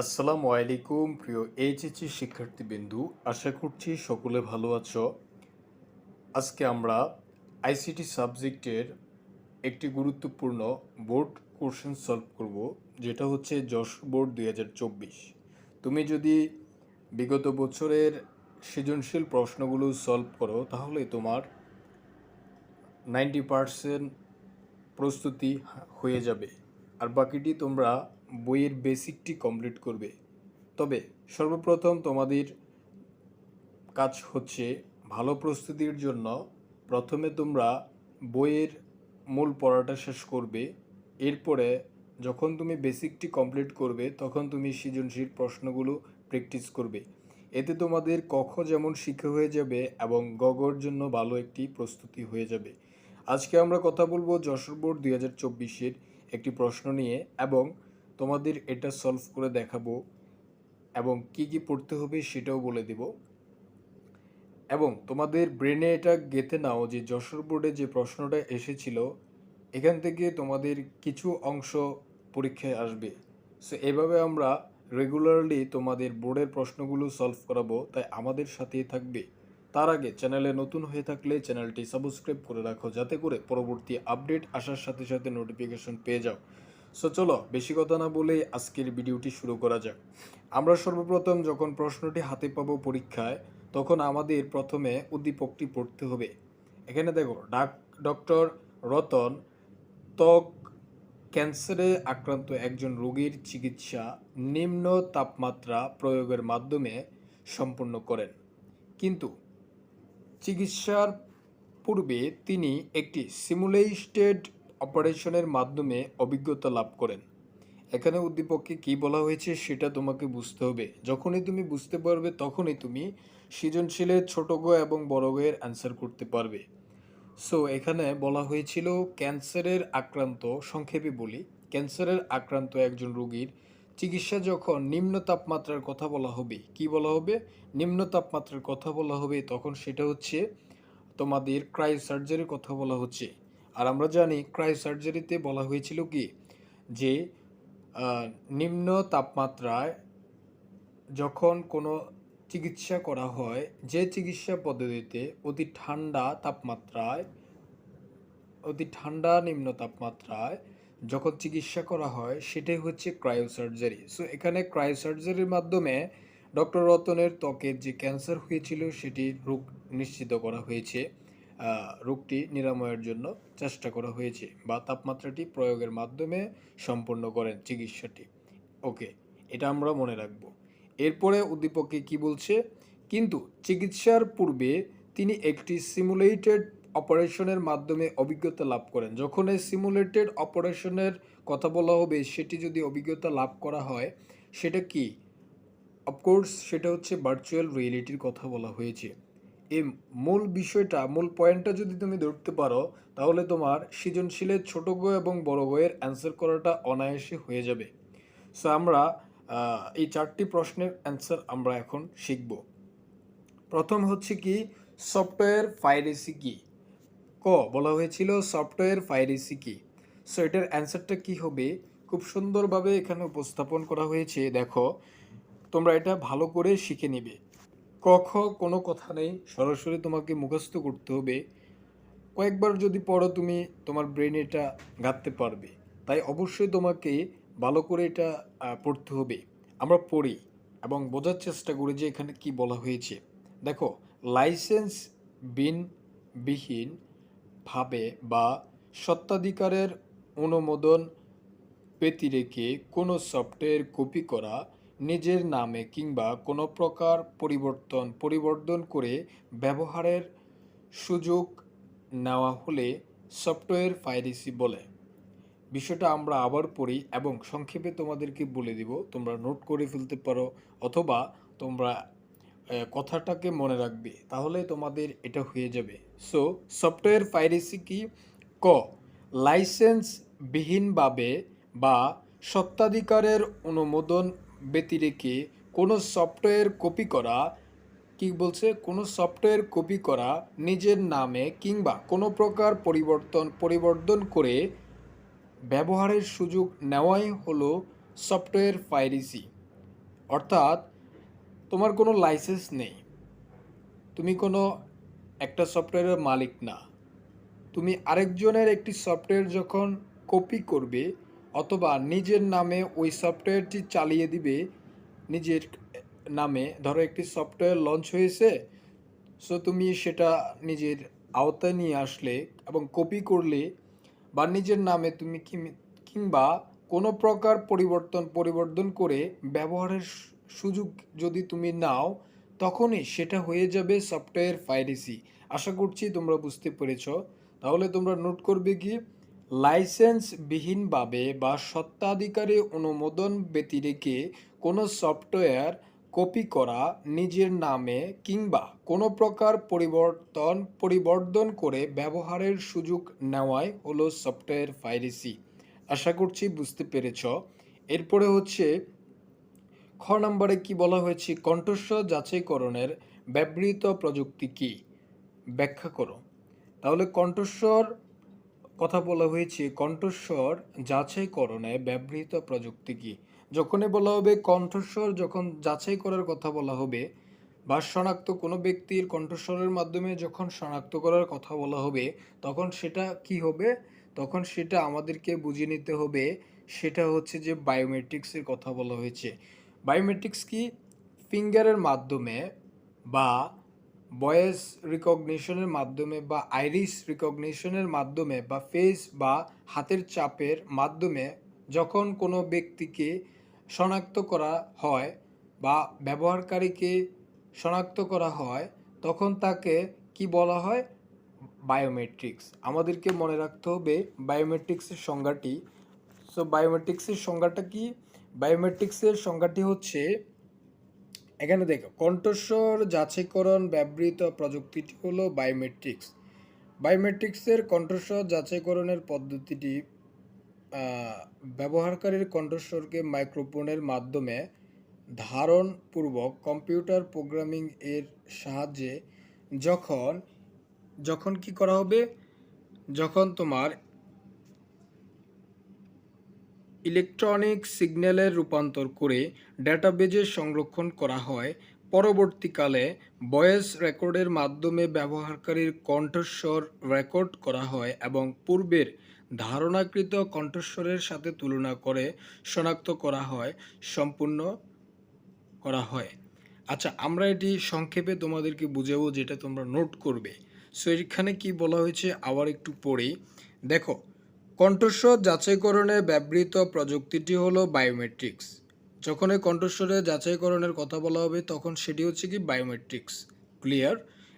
আসসালামু আলাইকুম, প্রিয় এইচএসসি শিক্ষার্থীবৃন্দু। আশা করছি সকলে ভালো আছো। আজকে আমরা আইসিটি সাবজেক্টের একটি গুরুত্বপূর্ণ বোর্ড কোশ্চেন সলভ করব, যেটা হচ্ছে যশ বোর্ড দুই হাজার চব্বিশ। তুমি যদি বিগত বছরের সৃজনশীল প্রশ্নগুলো সলভ করো, তাহলে তোমার নাইনটি পারসেন্ট প্রস্তুতি হয়ে যাবে। আর বাকিটি তোমরা বইয়ের বেসিকটি কমপ্লিট করবে। তবে সর্বপ্রথম তোমাদের কাজ হচ্ছে ভালো প্রস্তুতির জন্য প্রথমে তোমরা বইয়ের মূল পড়াটা শেষ করবে। এরপরে যখন তুমি বেসিকটি কমপ্লিট করবে, তখন তুমি সৃজনশীল প্রশ্নগুলো প্র্যাকটিস করবে। এতে তোমাদের কখ যেমন শিক্ষা হয়ে যাবে এবং গগর জন্য ভালো একটি প্রস্তুতি হয়ে যাবে। আজকে আমরা কথা বলব যশোর বোর্ড দুই হাজার চব্বিশের একটি প্রশ্ন নিয়ে এবং তোমাদের এটা সলভ করে দেখাবো এবং কি কি পড়তে হবে সেটাও বলে দেব। এবং তোমাদের ব্রেনে এটা গেঁথে নাও যে যশোর বোর্ডে যে প্রশ্নটা এসেছিল, এখান থেকে তোমাদের কিছু অংশ পরীক্ষায় আসবে। সো এভাবে আমরা রেগুলারলি তোমাদের বোর্ডের প্রশ্নগুলো সলভ করাবো, তাই আমাদের সাথেই থাকবে। তার আগে চ্যানেলে নতুন হয়ে থাকলে চ্যানেলটি সাবস্ক্রাইব করে রাখো, যাতে করে পরবর্তী আপডেট আসার সাথে সাথে নোটিফিকেশন পেয়ে যাও। সো চলো, বেশি কথা না বলে আজকের ভিডিওটি শুরু করা যাক। আমরা সর্বপ্রথম যখন প্রশ্নটি হাতে পাবো পরীক্ষায়, তখন আমাদের প্রথমে উদ্দীপকটি পড়তে হবে। এখানে দেখো, ডাক, ডক্টর রতন ত্বক ক্যান্সারে আক্রান্ত একজন রোগীর চিকিৎসা নিম্ন তাপমাত্রা প্রয়োগের মাধ্যমে সম্পূর্ণ করেন। কিন্তু চিকিৎসার পূর্বে তিনি একটি সিমুলেটেড অপারেশনের মাধ্যমে অভিজ্ঞতা লাভ করেন। এখানে উদ্দীপককে কী বলা হয়েছে সেটা তোমাকে বুঝতে হবে। যখনই তুমি বুঝতে পারবে, তখনই তুমি সৃজনশীলের ছোট গ এবং বড় গয়ের অ্যান্সার করতে পারবে। সো এখানে বলা হয়েছিল, ক্যান্সারের আক্রান্ত, সংক্ষেপে বলি, ক্যান্সারের আক্রান্ত একজন রোগীর চিকিৎসা যখন নিম্ন তাপমাত্রার কথা বলা হবে, কি বলা হবে? নিম্ন তাপমাত্রার কথা বলা হবে, তখন সেটা হচ্ছে তোমাদের ক্রাই সার্জারির কথা বলা হচ্ছে। আর আমরা জানি ক্রাই সার্জারিতে বলা হয়েছিল কি? যে নিম্ন তাপমাত্রায় যখন কোনো চিকিৎসা করা হয়, যে চিকিৎসা পদ্ধতিতে অতি ঠান্ডা তাপমাত্রায়, অতি ঠান্ডা নিম্ন তাপমাত্রায় যখন চিকিৎসা করা হয়, সেটাই হচ্ছে ক্রায়োসার্জারি সো এখানে ক্রায়োসার্জারির মাধ্যমে ডক্টর রতনের ত্বকের যে ক্যান্সার হয়েছিল সেটি রোগ নিশ্চিত করা হয়েছে। রোগটি নিরাময়ের জন্য চেষ্টা করা হয়েছে বা তাপমাত্রাটি প্রয়োগের মাধ্যমে সম্পন্ন করেন চিকিৎসাটি। ওকে, এটা আমরা মনে রাখব। এরপরে উদ্দীপকে কি বলছে? কিন্তু চিকিৎসার পূর্বে তিনি একটি সিমুলেটেড অপারেশনের মাধ্যমে অভিজ্ঞতা লাভ করেন। যখন এই সিমুলেটেড অপারেশনের কথা বলা হবে, সেটি যদি অভিজ্ঞতা লাভ করা হয়, সেটা কি? অফকোর্স সেটা হচ্ছে ভার্চুয়াল রিয়েলিটির কথা বলা হয়েছে। এই মূল বিষয়টা, মূল পয়েন্টটা যদি তুমি ধরতে পারো, তাহলে তোমার সৃজনশীলের ছোট গ এবং বড় গয়ের অ্যান্সার করাটা অনায়াসে হয়ে যাবে। সো আমরা এই চারটি প্রশ্নের অ্যান্সার আমরা এখন শিখব। প্রথম হচ্ছে কি সফটওয়্যার পাইরেসি কি? ক, বলা হয়েছিল সফটওয়্যার পাইরেসি কি? সো এটার অ্যান্সারটা কি হবে? খুব সুন্দরভাবে এখানে উপস্থাপন করা হয়েছে, দেখো। তোমরা এটা ভালো করে শিখে নিবে। ক খ কোনো কথা নেই। সরাসরি তোমাকে মুখস্থ করতে হবে। কয়েকবার যদি পড়ো, তুমি তোমার ব্রেন এটা গাঁথতে পারবে। তাই অবশ্যই তোমাকে ভালো করে এটা পড়তে হবে। আমরা পড়ি এবং বোঝার চেষ্টা করি যে এখানে কি বলা হয়েছে। দেখো লাইসেন্স বিন বিহীন ভাবে বা সত্ত্বাধিকারের অনুমোদন ব্যতিরেকে কোনো সফটওয়্যার কপি করা নিজের নামে কিংবা কোনো প্রকার পরিবর্তন পরিবর্তন করে ব্যবহারের সুযোগ নেওয়া হলে সফটওয়্যার পাইরেসি বলে। বিষয়টা আমরা আবার পড়ি এবং সংক্ষেপে তোমাদেরকে বলে দিব, তোমরা নোট করে ফেলতে পারো অথবা তোমরা কথাটাকে মনে রাখবে, তাহলে তোমাদের এটা হয়ে যাবে। সো সফটওয়্যার পাইরেসি কি? ক লাইসেন্স বিহীনভাবে বা সত্ত্বাধিকারের অনুমোদন ব্যতিরেকে কোনো সফটওয়্যার কপি করা, কি বলছে? কোনো সফটওয়্যার কপি করা নিজের নামে কিংবা কোনো প্রকার পরিবর্তন পরিবর্তন করে ব্যবহারের সুযোগ নেওয়াই হলো সফটওয়্যার পাইরেসি। অর্থাৎ, তোমার কোনো লাইসেন্স নেই। তুমি কোনো একটা সফটওয়্যারের মালিক না। তুমি আরেকজনের একটি সফটওয়্যার যখন কপি করবে অথবা নিজের নামে ওই সফটওয়্যারটি চালিয়ে দিবে। নিজের নামে, ধরো একটি সফটওয়্যার লঞ্চ হয়েছে সো তুমি সেটা নিজের আওতায় নিয়ে আসলে এবং কপি করলে বা নিজের নামে তুমি কিংবা কোনো প্রকার পরিবর্তন পরিবর্তন করে ব্যবহারের সুযোগ যদি তুমি নাও, তখনই সেটা হয়ে যাবে সফটওয়্যার পাইরেসি আশা করছি তোমরা বুঝতে পেরেছ। তাহলে তোমরা নোট করবে কি লাইসেন্সবিহীনভাবে বা সত্ত্বাধিকারী অনুমোদন ব্যতিরেকে কোনো সফটওয়্যার কপি করা নিজের নামে কিংবা কোনো প্রকার পরিবর্তন পরিবর্তন করে ব্যবহারের সুযোগ নেওয়াই হলো সফটওয়্যার পাইরেসি। আশা করছি বুঝতে পেরেছ। এরপরে হচ্ছে, খ নম্বরে কি বলা হয়েছে? কণ্ঠস্বর যাচাইকরণের ব্যবহৃত প্রযুক্তি কি? ব্যাখ্যা করো। তাহলে কণ্ঠস্বর কথা বলা হয়েছে, কণ্ঠস্বর যাচাইকরণে ব্যবহৃত প্রযুক্তি কি? যখনই বলা হবে কণ্ঠস্বর, যখন যাচাই করার কথা বলা হবে বা শনাক্ত কোনো ব্যক্তির কণ্ঠস্বরের মাধ্যমে যখন শনাক্ত করার কথা বলা হবে, তখন সেটা কি হবে? তখন সেটা আমাদেরকে বুঝে নিতে হবে। সেটা হচ্ছে যে বায়োমেট্রিক্সের কথা বলা হয়েছে। বায়োমেট্রিক্স কি? ফিঙ্গারের মাধ্যমে বা ভয়েস রিকগনিশনের মাধ্যমে বা আইরিস রিকগনিশনের মাধ্যমে বা ফেস বা হাতের চাপের মাধ্যমে যখন কোনো ব্যক্তিকে শনাক্ত করা হয় বা ব্যবহারকারীকে শনাক্ত করা হয়, তখন তাকে কি বলা হয়? বায়োমেট্রিক্স আমাদেরকে মনে রাখতে হবে বায়োমেট্রিক্সের সংজ্ঞাটি। সো বায়োমেট্রিক্সের সংজ্ঞাটা কি? বায়োমেট্রিক্সের সংজ্ঞাটি হচ্ছে এখানে দেখো, কণ্ঠস্বর যাচাইকরণ ব্যবহৃত প্রযুক্তিটি হলো বায়োমেট্রিক্স বায়োমেট্রিক্সের কণ্ঠস্বর যাচাইকরণের পদ্ধতিটি ব্যবহারকারীর কণ্ঠস্বরকে মাইক্রোফোনের মাধ্যমে ধারণপূর্বক কম্পিউটার প্রোগ্রামিং এর সাহায্যে যখন যখন কি করা হবে? যখন তোমার ইলেকট্রনিক সিগন্যালের রূপান্তর করে ডেটাবেজে সংরক্ষণ করা হয়। পরবর্তীকালে ভয়েস রেকর্ডের মাধ্যমে ব্যবহারকারীর কণ্ঠস্বর রেকর্ড করা হয় এবং পূর্বের ধারণাকৃত কণ্ঠস্বরের সাথে তুলনা করে শনাক্ত করা হয়, সম্পূর্ণ করা হয়। আচ্ছা আমরা এটি সংক্ষেপে তোমাদেরকে বুঝাবো যেটা তোমরা নোট করবে। সো এখানে কি বলা হয়েছে, আবার একটু পড়ি। দেখো কণ্ঠস্বর যাচাইকরণে ব্যবহৃত প্রযুক্তিটি হলো বায়োমেট্রিক্স যখন এই কণ্ঠস্বরে যাচাইকরণের কথা বলা হবে, তখন সেটি হচ্ছে কি বায়োমেট্রিক্স ক্লিয়ার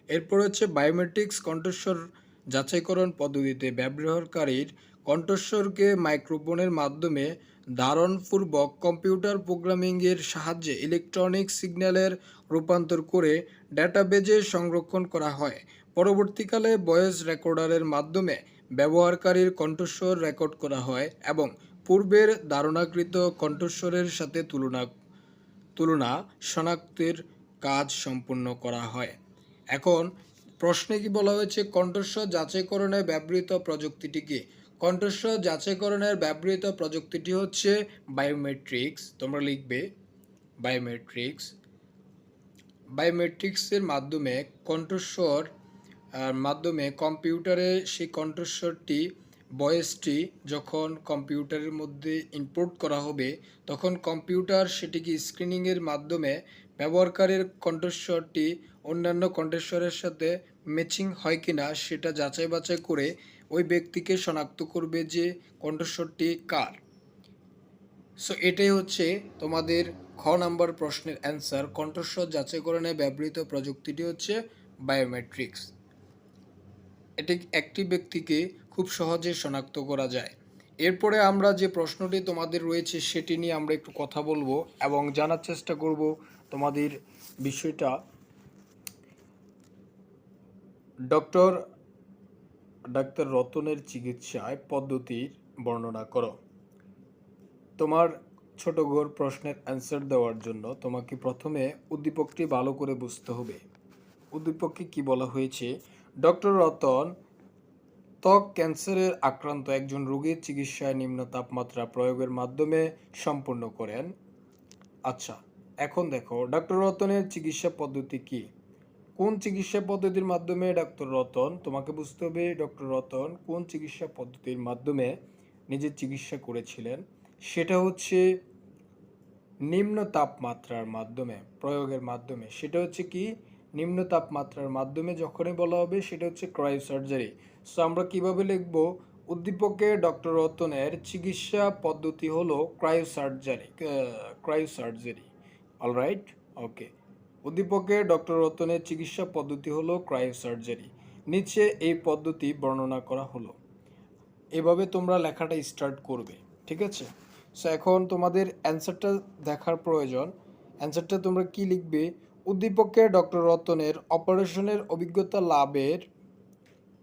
এরপর হচ্ছে বায়োমেট্রিক্স কণ্ঠস্বর যাচাইকরণ পদ্ধতিতে ব্যবহারকারীর কণ্ঠস্বরকে মাইক্রোফোনের মাধ্যমে ধারণপূর্বক কম্পিউটার প্রোগ্রামিংয়ের সাহায্যে ইলেকট্রনিক সিগন্যালের রূপান্তর করে ডেটাবেজে সংরক্ষণ করা হয়। পরবর্তীকালে ভয়েস রেকর্ডারের মাধ্যমে ব্যবহারকারীর কণ্ঠস্বর রেকর্ড করা হয় এবং পূর্বের ধারণাকৃত কণ্ঠস্বরের সাথে তুলনা তুলনা শনাক্তের কাজ সম্পূর্ণ করা হয়। এখন, প্রশ্নে কি বলা হয়েছে কণ্ঠস্বর যাচাইকরণে ব্যবহৃত প্রযুক্তিটি কি কণ্ঠস্বর যাচাইকরণের ব্যবহৃত প্রযুক্তিটি হচ্ছে বায়োমেট্রিক্স তোমরা লিখবে বায়োমেট্রিক্স বায়োমেট্রিক্সের মাধ্যমে কণ্ঠস্বর মাধ্যমে কম্পিউটারে সেই কণ্ঠস্বরটি ভয়েসটি যখন কম্পিউটারের মধ্যে ইনপুট করা হবে, তখন কম্পিউটার সেটিকে স্ক্রিনিংয়ের মাধ্যমে ব্যবহারকারীর কণ্ঠস্বরটি অন্যান্য কণ্ঠস্বরের সাথে ম্যাচিং হয় কিনা সেটা যাচাই বাছাই করে ওই ব্যক্তিকে শনাক্ত করবে যে কণ্ঠস্বরটি কার। সো এটাই হচ্ছে তোমাদের খ নাম্বার প্রশ্নের অ্যান্সার কণ্ঠস্বর যাচাইকরণে ব্যবহৃত প্রযুক্তিটি হচ্ছে বায়োমেট্রিক্স এটি একটি ব্যক্তিকে খুব সহজে শনাক্ত করা যায়। এরপরে আমরা যে প্রশ্নটি তোমাদের রয়েছে সেটি নিয়ে আমরা একটু কথা বলব এবং জানার চেষ্টা করব তোমাদের বিষয়টা। ডক্টর, ডাক্তার রতনের চিকিৎসায় পদ্ধতির বর্ণনা করো। তোমার ছোট ঘর প্রশ্নের অ্যান্সার দেওয়ার জন্য তোমাকে প্রথমে উদ্দীপকটি ভালো করে বুঝতে হবে। উদ্দীপককে কি বলা হয়েছে? ডক্টর রতন ত্বক ক্যান্সারের আক্রান্ত একজন রোগীর চিকিৎসায় নিম্ন তাপমাত্রা প্রয়োগের মাধ্যমে সম্পূর্ণ করেন। আচ্ছা এখন দেখো, ডক্টর রতনের চিকিৎসা পদ্ধতি কি? কোন চিকিৎসা পদ্ধতির মাধ্যমে ডক্টর রতন, তোমাকে বুঝতে হবে, ডক্টর রতন কোন চিকিৎসা পদ্ধতির মাধ্যমে নিজের চিকিৎসা করেছিলেন? সেটা হচ্ছে নিম্ন তাপমাত্রার মাধ্যমে, প্রয়োগের মাধ্যমে। সেটা হচ্ছে কি? নিম্ন তাপমাত্রার মাধ্যমে যখনই বলা হবে, সেটা হচ্ছে ক্রায়ো সার্জারি। সো আমরা কীভাবে লিখব? উদ্দীপকে ডক্টর রতনের চিকিৎসা পদ্ধতি হলো cryo surgery cryo surgery. Alright okay উদ্দীপকে ডক্টর রতনের চিকিৎসা পদ্ধতি হলো ক্রায়ো সার্জারি। নিচে এই পদ্ধতি বর্ণনা করা হলো। এভাবে তোমরা লেখাটা স্টার্ট করবে, ঠিক আছে? সো এখন তোমাদের অ্যান্সারটা দেখার প্রয়োজন। অ্যান্সারটা তোমরা কি লিখবে? উদ্দীপকে ডক্টর রতনের অপারেশনের অভিজ্ঞতা লাভের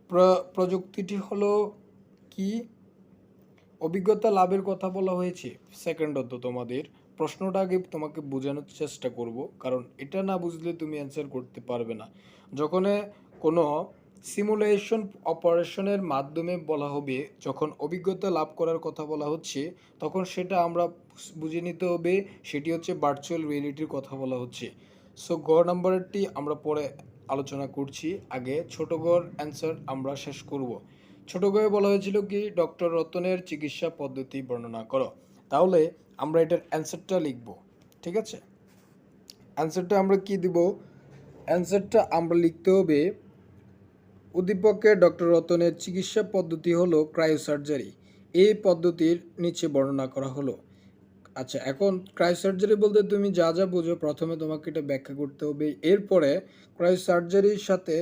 প্র- প্রযুক্তিটি হলো কি? অভিজ্ঞতা লাভের কথা বলা হয়েছে। সেকেন্ডত তোমাদের। প্রশ্নটা আগে তোমাকে বোঝানোর চেষ্টা করব, কারণ এটা না বুঝলে তুমি অ্যান্সার করতে পারবে না। যখন কোনো সিমুলেশন অপারেশনের মাধ্যমে বলা হবে, যখন অভিজ্ঞতা লাভ করার কথা বলা হচ্ছে, তখন সেটা আমরা বুঝে নিতে হবে, সেটি হচ্ছে ভার্চুয়াল রিয়েলিটির কথা বলা হচ্ছে। সো গ নাম্বারটি আমরা পরে আলোচনা করছি। আগে ছোট গড় অ্যান্সার আমরা শেষ করব। ছোট গয়ে বলা হয়েছিল কি ডক্টর রতনের চিকিৎসা পদ্ধতি বর্ণনা করো। তাহলে আমরা এটার অ্যান্সারটা লিখব, ঠিক আছে? অ্যান্সারটা আমরা কি দিব? অ্যান্সারটা আমরা লিখতে হবে, উদ্দীপকে ডক্টর রতনের চিকিৎসা পদ্ধতি হলো ক্রায়োসার্জারি এই পদ্ধতির নিচে বর্ণনা করা হলো। আচ্ছা এখন ক্রায়োসার্জারি বলতে তুমি যা যা বোঝো প্রথমে তোমাকে এটা ব্যাখ্যা করতে হবে। এরপরে ক্রায়োসার্জারির সাথে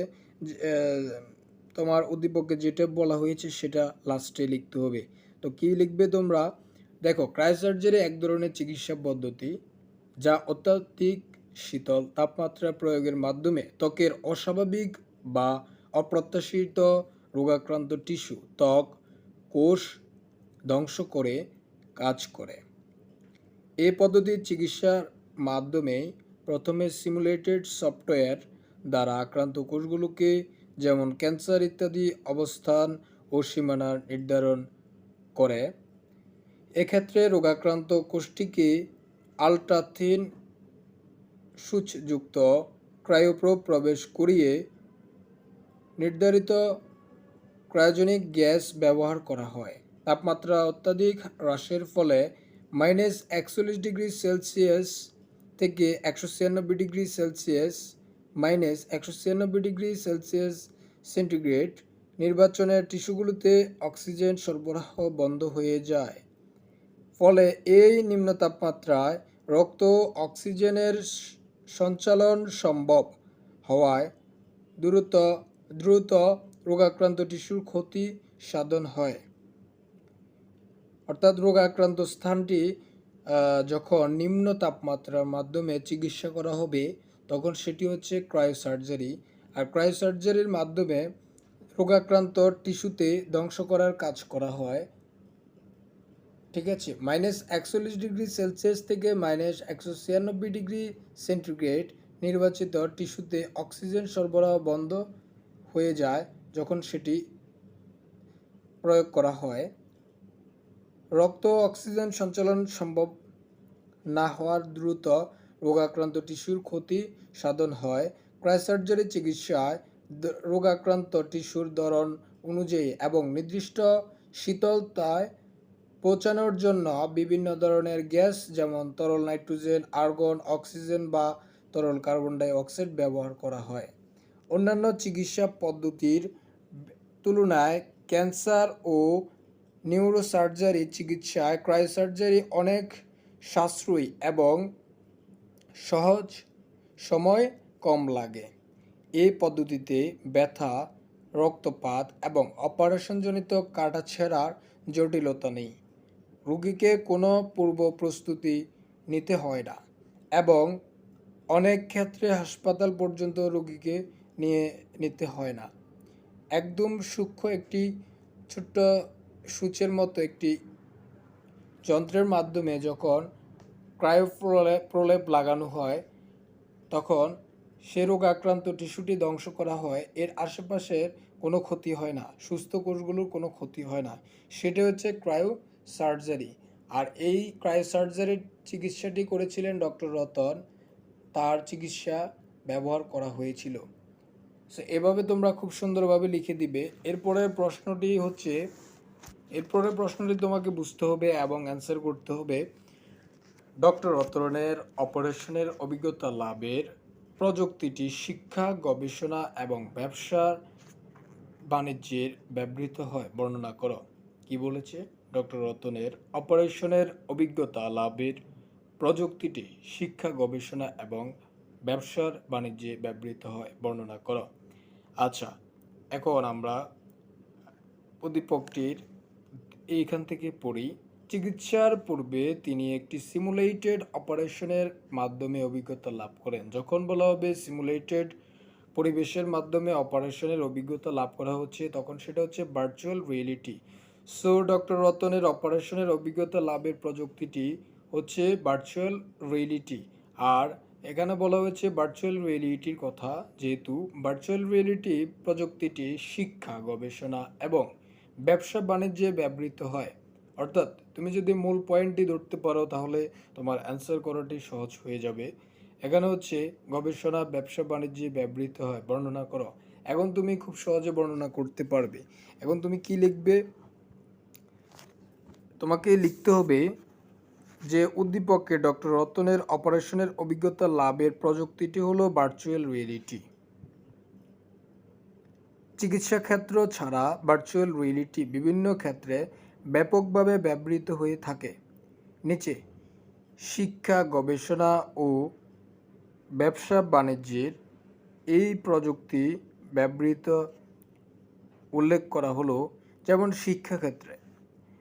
তোমার উদ্দীপকে যেটা বলা হয়েছে সেটা লাস্টে লিখতে হবে। তো কি লিখবে তোমরা? দেখো ক্রায়োসার্জারি এক ধরনের চিকিৎসা পদ্ধতি যা অত্যাধিক শীতল তাপমাত্রা প্রয়োগের মাধ্যমে ত্বকের অস্বাভাবিক বা অপ্রত্যাশিত রোগাক্রান্ত টিস্যু, ত্বক, কোষ ধ্বংস করে, কাজ করে। এই পদ্ধতির চিকিৎসার মাধ্যমে প্রথমে সিমুলেটেড সফটওয়্যার দ্বারা আক্রান্ত কোষগুলোকে যেমন ক্যান্সার ইত্যাদি অবস্থান ও সীমানা নির্ধারণ করে। এক্ষেত্রে রোগাক্রান্ত কোষটিকে আলট্রাথিন সূচযুক্ত ক্রায়োপ্রোব প্রবেশ করিয়ে নির্ধারিত ক্রায়োজেনিক গ্যাস ব্যবহার করা হয়। তাপমাত্রা অত্যাধিক হ্রাসের ফলে মাইনাস একচল্লিশ ডিগ্রি সেলসিয়াস থেকে একশো ছিয়ানব্বই ডিগ্রি সেলসিয়াস মাইনাস একশো ছিয়ানব্বই ডিগ্রি সেলসিয়াস সেন্টিগ্রেড নির্বাচনের টিস্যুগুলোতে অক্সিজেন সরবরাহ বন্ধ হয়ে যায়। ফলে এই নিম্ন তাপমাত্রায় রক্ত অক্সিজেনের সঞ্চালন সম্ভব হওয়ায় দ্রুত দ্রুত রোগাক্রান্ত টিস্যুর ক্ষতি সাধন হয়। অর্থাৎ রোগ আক্রান্ত স্থানটি যখন নিম্ন তাপমাত্রার মাধ্যমে চিকিৎসা করা হবে, তখন সেটি হচ্ছে ক্রায়োসার্জারি। আর ক্রায়োসার্জারির মাধ্যমে রোগাক্রান্ত টিস্যুতে ধ্বংস করার কাজ করা হয়। ঠিক আছে? মাইনাস একচল্লিশ ডিগ্রি সেলসিয়াস থেকে মাইনাস একশো ছিয়ানব্বই ডিগ্রি সেন্টিগ্রেড নির্বাচিত টিস্যুতে অক্সিজেন সরবরাহ বন্ধ হয়ে যায়, যখন সেটি প্রয়োগ করা হয়। রক্ত অক্সিজেন সঞ্চালন সম্ভব না হওয়ার দ্রুত রোগাক্রান্ত টিস্যুর ক্ষতি সাধন হয়। ক্রায়োসার্জারি চিকিৎসায় রোগাক্রান্ত টিস্যুর ধরন অনুযায়ী এবং নির্দিষ্ট শীতলতায় পৌঁছানোর জন্য বিভিন্ন ধরনের গ্যাস যেমন তরল নাইট্রোজেন, আর্গন, অক্সিজেন বা তরল কার্বন ডাই অক্সাইড ব্যবহার করা হয়। অন্যান্য চিকিৎসা পদ্ধতির তুলনায় ক্যান্সার ও নিউরোসার্জারি চিকিৎসায় ক্রায়োসার্জারি অনেক সাশ্রয়ী এবং সহজ সময় কম লাগে। এই পদ্ধতিতে ব্যথা, রক্তপাত এবং অপারেশনজনিত কাটাছেঁড়ার জটিলতা নেই। রুগীকে কোনো পূর্ব প্রস্তুতি নিতে হয় না এবং অনেক ক্ষেত্রে হাসপাতাল পর্যন্ত রুগীকে নিয়ে নিতে হয় না। একদম সূক্ষ্ম একটি ছোট্ট সূচের মতো একটি যন্ত্রের মাধ্যমে যখন ক্রায়োপ্রলেপ প্রলেপ লাগানো হয়, তখন সে রোগ আক্রান্ত টিস্যুটি ধ্বংস করা হয়। এর আশেপাশের কোনো ক্ষতি হয় না, সুস্থ কোষগুলোর কোনো ক্ষতি হয় না। সেটা হচ্ছে ক্রায়ো সার্জারি আর এই ক্রায়োসার্জারির চিকিৎসাটি করেছিলেন ডক্টর রতন। তার চিকিৎসা ব্যবহার করা হয়েছিল। সো এভাবে তোমরা খুব সুন্দরভাবে লিখে দিবে। এরপরের প্রশ্নটি হচ্ছে এরপরের প্রশ্নটি তোমাকে বুঝতে হবে এবং অ্যান্সার করতে হবে ডক্টর রতনের অপারেশনের অভিজ্ঞতা লাভের প্রযুক্তিটি শিক্ষা, গবেষণা এবং ব্যবসার বাণিজ্যের ব্যবহৃত হয়। বর্ণনা করো। কি বলেছে? ডক্টর রতনের অপারেশনের অভিজ্ঞতা লাভের প্রযুক্তিটি শিক্ষা, গবেষণা এবং ব্যবসার বাণিজ্যে ব্যবহৃত হয়। বর্ণনা করো। আচ্ছা এখন আমরা উদ্দীপকটির এইখান থেকে পড়ি। চিকিৎসার পূর্বে তিনি একটি সিমুলেটেড অপারেশনের মাধ্যমে অভিজ্ঞতা লাভ করেন। যখন বলা হবে সিমুলেটেড পরিবেশের মাধ্যমে অপারেশনের অভিজ্ঞতা লাভ করা হচ্ছে, তখন সেটা হচ্ছে ভার্চুয়াল রিয়েলিটি সো ডক্টর রতনের অপারেশনের অভিজ্ঞতা লাভের প্রযুক্তিটি হচ্ছে ভার্চুয়াল রিয়েলিটি আর এখানে বলা হয়েছে ভার্চুয়াল রিয়েলিটির কথা, যেহেতু ভার্চুয়াল রিয়েলিটি প্রযুক্তিটি শিক্ষা, গবেষণা এবং ব্যবসা বাণিজ্যে ব্যবহৃত হয়। অর্থাৎ তুমি যদি মূল পয়েন্টটি ধরতে পারো, তাহলে তোমার অ্যান্সার করাটি সহজ হয়ে যাবে। এখানে হচ্ছে গবেষণা, ব্যবসা বাণিজ্যে ব্যবহৃত হয়, বর্ণনা করো। এখন তুমি খুব সহজে বর্ণনা করতে পারবে। এখন তুমি কি লিখবে? তোমাকে লিখতে হবে যে উদ্দীপককে ডক্টর রতনের অপারেশনের অভিজ্ঞতা লাভের প্রযুক্তিটি হলো ভার্চুয়াল রিয়েলিটি চিকিৎসা ক্ষেত্র ছাড়া ভার্চুয়াল রিয়েলিটি বিভিন্ন ক্ষেত্রে ব্যাপকভাবে ব্যবহৃত হয়ে থাকে। নিচে, শিক্ষা, গবেষণা ও ব্যবসা বাণিজ্যের এই প্রযুক্তি ব্যবহৃত উল্লেখ করা হলো যেমন শিক্ষাক্ষেত্রে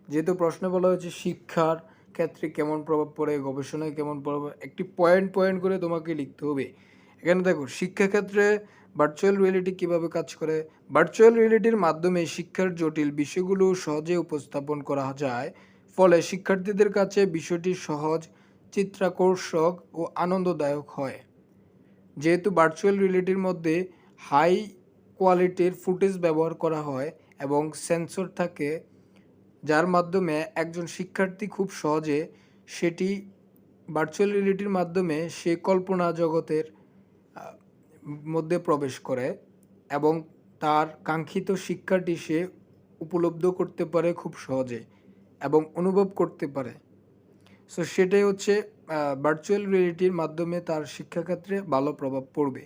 যেহেতু প্রশ্ন বলা হয়েছে শিক্ষার ক্ষেত্রে কেমন প্রভাব পড়ে, গবেষণায় কেমন প্রভাব, একটি পয়েন্ট পয়েন্ট করে তোমাকে লিখতে হবে। এখানে দেখো শিক্ষাক্ষেত্রে ভার্চুয়াল রিয়েলিটি কীভাবে কাজ করে? ভার্চুয়াল রিয়েলিটির মাধ্যমে শিক্ষার জটিল বিষয়গুলো সহজে উপস্থাপন করা যায়। ফলে শিক্ষার্থীদের কাছে বিষয়টি সহজ, চিত্রাকর্ষক ও আনন্দদায়ক হয়। যেহেতু ভার্চুয়াল রিয়েলিটির মধ্যে হাই কোয়ালিটির ফুটেজ ব্যবহার করা হয় এবং সেন্সর থাকে, যার মাধ্যমে একজন শিক্ষার্থী খুব সহজে সেটি ভার্চুয়াল রিয়েলিটির মাধ্যমে সে কল্পনা জগতের মধ্যে প্রবেশ করে এবং তার কাঙ্ক্ষিত শিক্ষাটি সে উপলব্ধ করতে পারে খুব সহজে এবং অনুভব করতে পারে। সো সেটাই হচ্ছে ভার্চুয়াল রিয়েলিটির মাধ্যমে তার শিক্ষাক্ষেত্রে ভালো প্রভাব পড়বে।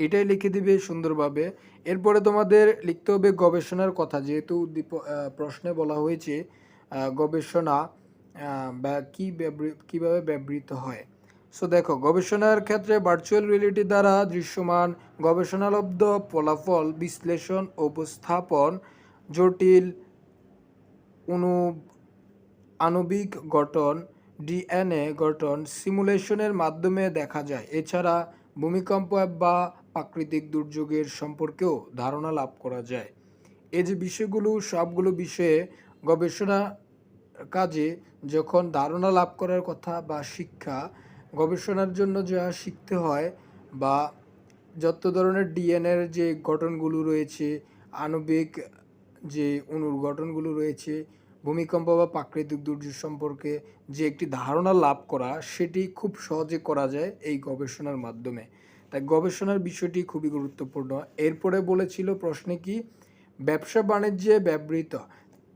এটাই লিখে দিবে সুন্দরভাবে। এরপরে তোমাদের লিখতে হবে গবেষণার কথা। যেহেতু উদ্দীপ প্রশ্নে বলা হয়েছে গবেষণা বা কী কীভাবে ব্যবহৃত হয়। সো দেখো, গবেষণার ক্ষেত্রে ভার্চুয়াল রিয়েলিটি দ্বারা দৃশ্যমান গবেষণালব্ধ ফলাফল বিশ্লেষণ, উপস্থাপন, জটিল অনু আণবিক গঠন, ডিএনএ গঠন সিমুলেশনের মাধ্যমে দেখা যায়। এছাড়া ভূমিকম্প বা প্রাকৃতিক দুর্যোগের সম্পর্কেও ধারণা লাভ করা যায়। এই যে বিষয়গুলো, সবগুলো বিষয়ে গবেষণা কাজে যখন ধারণা লাভ করার কথা বা শিক্ষা গবেষণার জন্য যা শিখতে হয় বা যত ধরনের ডিএনএর যে গঠনগুলো রয়েছে, আণবিক যে অণুর গঠনগুলো রয়েছে, ভূমিকম্প বা প্রাকৃতিক দুর্যোগ সম্পর্কে যে একটি ধারণা লাভ করা, সেটি খুব সহজে করা যায় এই গবেষণার মাধ্যমে। তাই গবেষণার বিষয়টি খুবই গুরুত্বপূর্ণ। এরপরে বলেছিল প্রশ্নে কি, ব্যবসা বাণিজ্যে ব্যবহৃত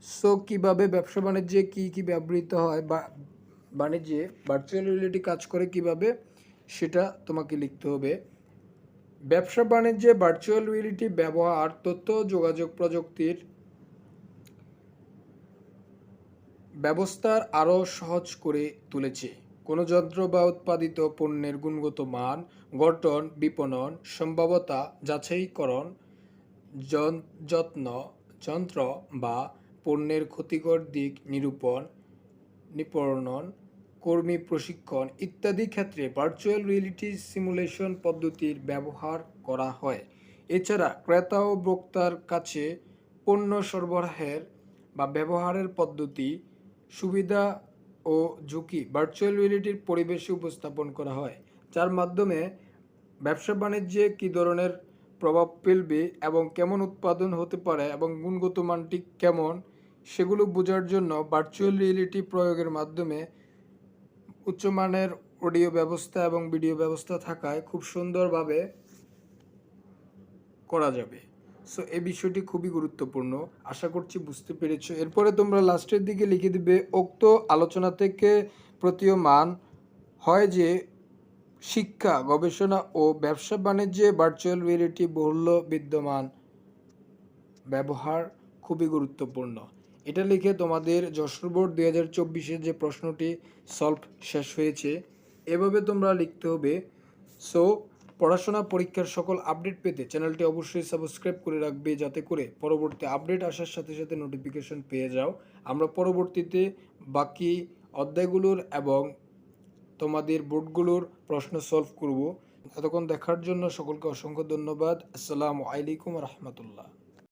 সো কীভাবে ব্যবসা বাণিজ্যে কি কি ব্যবহৃত হয় বা বাণিজ্যে ভার্চুয়াল রিয়েলিটি কাজ করে কীভাবে, সেটা তোমাকে লিখতে হবে। ব্যবসা বাণিজ্যে ভার্চুয়াল রিয়েলিটি ব্যবহার, তথ্য, যোগাযোগ প্রযুক্তির ব্যবস্থার আরও সহজ করে তুলেছে। কোনো যন্ত্র বা উৎপাদিত পণ্যের গুণগত মান, গঠন, বিপণন, সম্ভাব্যতা, যাচাইকরণ যত্ন, যন্ত্র বা পণ্যের ক্ষতিকর দিক নিরূপণ নিপণন কর্মী প্রশিক্ষণ ইত্যাদি ক্ষেত্রে ভার্চুয়াল রিয়েলিটি সিমুলেশন পদ্ধতির ব্যবহার করা হয়। এছাড়া ক্রেতা ও ভোক্তার কাছে পণ্য সরবরাহের বা ব্যবহারের পদ্ধতি, সুবিধা ও ঝুঁকি ভার্চুয়াল রিয়েলিটির পরিবেশে উপস্থাপন করা হয়, যার মাধ্যমে ব্যবসা বাণিজ্যে কী ধরনের প্রভাব ফেলবে এবং কেমন উৎপাদন হতে পারে এবং গুণগত মানটি কেমন সেগুলো বোঝার জন্য ভার্চুয়াল রিয়েলিটি প্রয়োগের মাধ্যমে উচ্চমানের অডিও ব্যবস্থা এবং ভিডিও ব্যবস্থা থাকায় খুব সুন্দরভাবে করা যাবে। সো এই বিষয়টি খুবই গুরুত্বপূর্ণ। আশা করছি বুঝতে পেরেছ। এরপরে তোমরা লাস্টের দিকে লিখে দিবে, উক্ত আলোচনা থেকে প্রতীয়মান হয় যে শিক্ষা, গবেষণা ও ব্যবসা বাণিজ্যে ভার্চুয়াল রিয়েলিটি বহুল্য বিদ্যমান ব্যবহার খুবই গুরুত্বপূর্ণ। এটা লিখে তোমাদের যশোর বোর্ড দুই হাজার চব্বিশের যে প্রশ্নটি সলভ শেষ হয়েছে, এভাবে তোমরা লিখতে হবে। সো, পড়াশোনা পরীক্ষার সকল আপডেট পেতে চ্যানেলটি অবশ্যই সাবস্ক্রাইব করে রাখবে যাতে করে পরবর্তী আপডেট আসার সাথে সাথে নোটিফিকেশন পেয়ে যাও। আমরা পরবর্তীতে বাকি অধ্যায়গুলোর এবং তোমাদের বোর্ডগুলোর প্রশ্ন সলভ করব। এতক্ষণ দেখার জন্য সকলকে অসংখ্য ধন্যবাদ। আসসালামু আলাইকুম রহমতুল্লাহ।